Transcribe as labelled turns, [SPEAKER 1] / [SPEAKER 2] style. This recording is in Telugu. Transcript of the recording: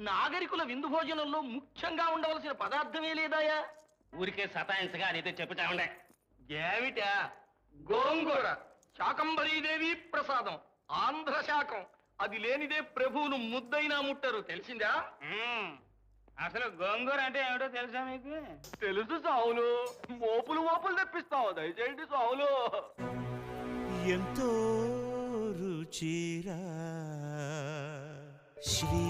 [SPEAKER 1] నాగరికుల విందు భోజనంలో ముఖ్యంగా ఉండవలసిన పదార్థమే లేదాయా?
[SPEAKER 2] ఊరికే సతాయించగా నీతో చెప్పుతా ఉండే.
[SPEAKER 1] ఏమిటా? గోంగూర శాకంబరీదేవి ప్రసాదం ఆంధ్ర శాకం. అది లేనిదే ప్రభువును ముద్దైనా ముట్టరు. తెలిసిందా.
[SPEAKER 2] అసలు గోంగూర అంటే ఏమిటో తెలుసా మీకు?
[SPEAKER 1] తెలుసు సావులు. మోపులు మోపులు తెప్పిస్తావు. దయచేయండి సావులు.
[SPEAKER 3] ఎంతో రుచిరా ఓ